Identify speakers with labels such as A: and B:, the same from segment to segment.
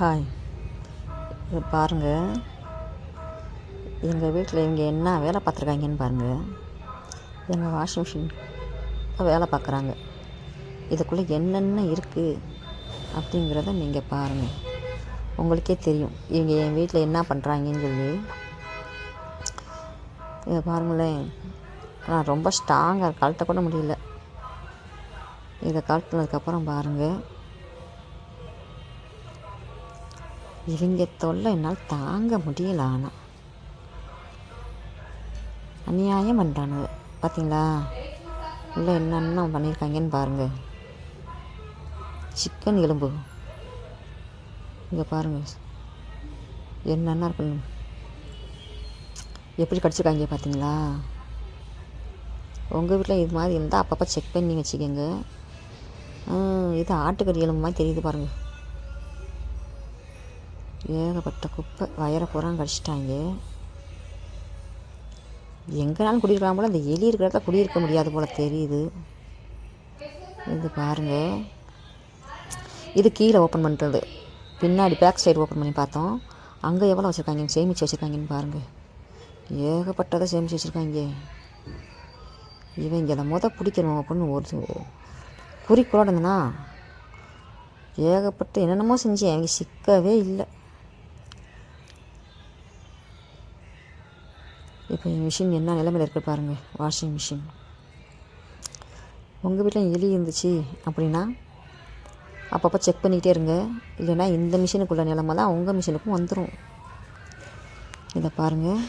A: Hi இதை பாருங்கள் எங்கள் வீட்டில் இவங்க என்ன வேலை பார்த்துருக்காங்கன்னு பாருங்கள் எங்கள் வாஷிங் மிஷின் வேலை பார்க்குறாங்க. இதுக்குள்ளே என்னென்ன இருக்குது அப்படிங்கிறத நீங்கள் பாருங்கள் உங்களுக்கே தெரியும். இவங்க என் வீட்டில் என்ன பண்ணுறாங்கன்னு சொல்லி. இதை பாருங்களேன். நான் ரொம்ப ஸ்ட்ராங்காக கழட்ட கூட முடியல. இதை கழட்டினதுக்கப்புறம் பாருங்கள் இவங்க தொல்லை என்னால் தாங்க முடியல ஆனால் அநியாயம் பண்ணுறானுங்க பார்த்தீங்களா உள்ளே என்னென்ன பண்ணியிருக்காங்கன்னு பாருங்கள் சிக்கன் எலும்பு. இங்கே பாருங்கள் என்னென்ன இருக்கணும் எப்படி கடிச்சிருக்காங்க பார்த்தீங்களா உங்கள் வீட்டில் இது மாதிரி இருந்தால் அப்பப்போ செக் பண்ணி வச்சுக்கோங்க. இது ஆட்டுக்கறி எலும்பு மாதிரி தெரியுது பாருங்கள் ஏகப்பட்ட குப்பை வயரை பூரா கடிச்சிட்டாங்க. எங்கேனாலும் குடியிருக்கலாம் போல் அந்த எலி இருக்கிறத குடியிருக்க முடியாது போல் தெரியுது. இது பாருங்கள் இது கீழே ஓப்பன் பண்ணுறது பின்னாடி பேக் சைடு ஓப்பன் பண்ணி பார்த்தோம். அங்கே எவ்வளோ வச்சுருக்காங்க? சேமித்து வச்சுருக்காங்கன்னு பாருங்கள் ஏகப்பட்டதை சேமித்து வச்சுருக்காங்க. இவங்க அதை முத பிடிக்கணும் அப்படின்னு ஒரு குறிக்கோடுங்கண்ணா இருந்தனா ஏகப்பட்ட என்னென்னமோ செஞ்சேன். அவங்க சிக்கவே இல்லை. இப்போ என் மிஷின் என்ன நிலைமையில் இருக்கு பாருங்கள் வாஷிங் மிஷின் உங்கள் வீட்டில் எலி இருந்துச்சு அப்படின்னா அப்பப்போ செக் பண்ணிக்கிட்டே இருங்க. இல்லைன்னா இந்த மிஷினுக்குள்ள நிலமை தான் உங்கள் மிஷினுக்கும் வந்துடும் இதை பாருங்கள்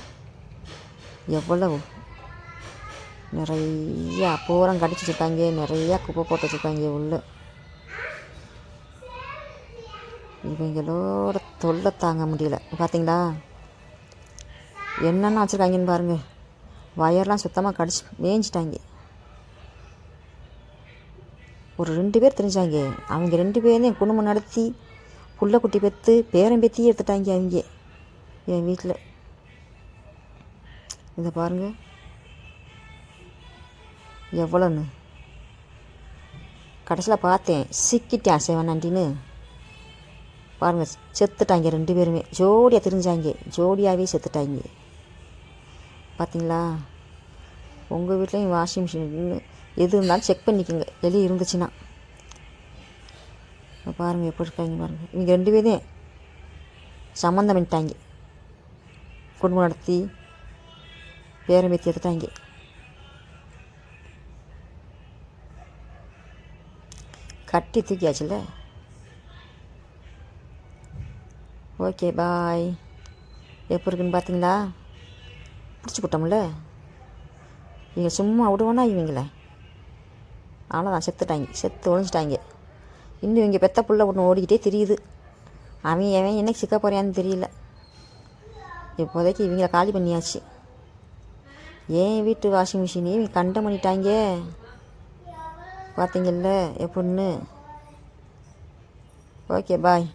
A: எவ்வளவு? நிறையா பூரம் கடிச்சு வச்சுருக்காங்க நிறையா குப்பை போட்டு வச்சுருக்காங்க உள்ளே. இவங்களோட தொல்லை தாங்க முடியல. பார்த்தீங்களா? என்னென்ன வச்சுருக்காங்கன்னு பாருங்கள் வயர்லாம் சுத்தமாக கடிச்சு மேய்ஞ்சிட்டாங்க. ஒரு ரெண்டு பேர் தெரிஞ்சாங்க. அவங்க ரெண்டு பேரையும் குடும்பம் நடத்தி புள்ள குட்டி பெற்று பேரன் பேத்தி எடுத்துட்டாங்க அவங்க. என் வீட்டில் இதை பாருங்கள் எவ்வளோன்னு கடைசியில் பார்த்தேன். சிக்கிட்டேன் சிவனாண்டின்னு. பாருங்கள் செத்துட்டாங்க ரெண்டு பேருமே. ஜோடியாக தெரிஞ்சாங்க. ஜோடியாகவே செத்துட்டாங்க. பார்த்தீங்களா? உங்கள் வீட்லேயும் வாஷிங் மிஷின் எது இருந்தாலும் செக் பண்ணிக்கோங்க. எலி இருந்துச்சுன்னா. பாருங்கள் எப்படி இருக்காங்க பாருங்கள் இவங்க ரெண்டு பேரும் சம்மந்தம் பண்ணிட்டாங்க. குடும்பம் நடத்தி பேரம் பேத்தி எடுத்துட்டாங்க. கட்டி தூக்கியாச்சுல்ல? ஓகே பாய் எப்போ இருக்குன்னு பார்த்தீங்களா? பிடிச்சி போட்டோம்ல? இவங்க சும்மா விடுவோன்னா இவங்கள? அவ்வளோதான் செத்துட்டாங்க. செத்து ஒழிஞ்சிட்டாங்க இன்னும் இவங்க பெத்த புள்ள ஒன்று ஓடிக்கிட்டே தெரியுது. அவன் அவன் என்னைக்கு சிக்க போகிறான்னு தெரியல. இப்போதைக்கு இவங்கள காலி பண்ணியாச்சு. ஏன் வீட்டு வாஷிங் மிஷினே இவங்க கண்டம் பண்ணிட்டாங்க? பார்த்தீங்கல்ல எப்படின்னு? Okay bye.